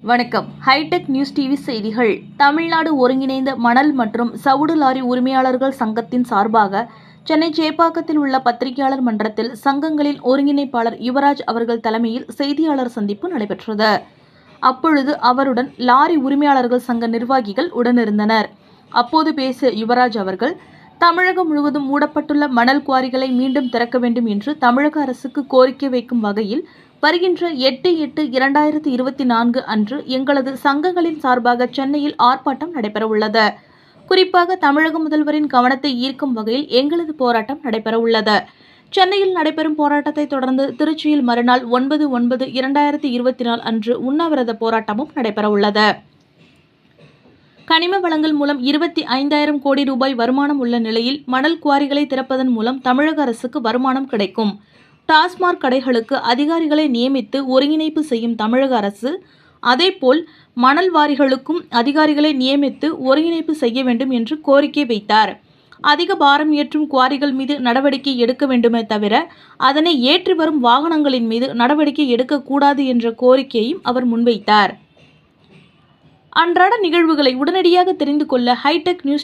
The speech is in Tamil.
வணக்கம். ஹைடெக் நியூஸ் டிவி செய்திகள். தமிழ்நாடு ஒருங்கிணைந்த மணல் மற்றும் சவுடு லாரி உரிமையாளர்கள் சங்கத்தின் சார்பாக சென்னை சேப்பாக்கத்தில் உள்ள பத்திரிகையாளர் மன்றத்தில் சங்கங்களின் ஒருங்கிணைப்பாளர் யுவராஜ் அவர்கள் தலைமையில் செய்தியாளர் சந்திப்பு நடைபெற்றது. அப்பொழுது அவருடன் லாரி உரிமையாளர்கள் சங்க நிர்வாகிகள் உடனிருந்தனர். அப்போது பேசிய யுவராஜ் அவர்கள் தமிழகம் முழுவதும் மூடப்பட்டுள்ள மணல் குவாரிகளை மீண்டும் திறக்க வேண்டும் என்று தமிழக அரசுக்கு கோரிக்கை வைக்கும் வகையில் வருகின்ற எட்டு எட்டு இரண்டாயிரத்தி இருபத்தி நான்கு அன்று எங்களது சங்கங்களின் சார்பாக சென்னையில் ஆர்ப்பாட்டம் நடைபெறவுள்ளது. குறிப்பாக தமிழக முதல்வரின் கவனத்தை ஈர்க்கும் வகையில் எங்களது போராட்டம் நடைபெறவுள்ளது. சென்னையில் நடைபெறும் போராட்டத்தை தொடர்ந்து திருச்சியில் மறுநாள் ஒன்பது ஒன்பது இரண்டாயிரத்தி இருபத்தி நாலு அன்று உண்ணாவிரத போராட்டமும் நடைபெறவுள்ளது. கனிம வளங்கள் மூலம் இருபத்தி ஐந்தாயிரம் கோடி ரூபாய் வருமானம் உள்ள நிலையில் மணல் குவாரிகளை திறப்பதன் மூலம் தமிழக அரசுக்கு வருமானம் கிடைக்கும். டாஸ்மாக் கடைகளுக்கு அதிகாரிகளை நியமித்து ஒருங்கிணைப்பு செய்யும் தமிழக அரசு அதேபோல் மணல் வாரிகளுக்கும் அதிகாரிகளை நியமித்து ஒருங்கிணைப்பு செய்ய வேண்டும் என்று கோரிக்கை வைத்தார். அதிக பாரம் ஏற்றும் குவாரிகள் மீது நடவடிக்கை எடுக்க வேண்டுமே தவிர அதனை ஏற்றி வரும் வாகனங்களின் மீது நடவடிக்கை எடுக்கக்கூடாது என்ற கோரிக்கையையும் அவர் முன்வைத்தார். அன்றாட நிகழ்வுகளை உடனடியாக தெரிந்து கொள்ள ஹைடெக் நியூஸ்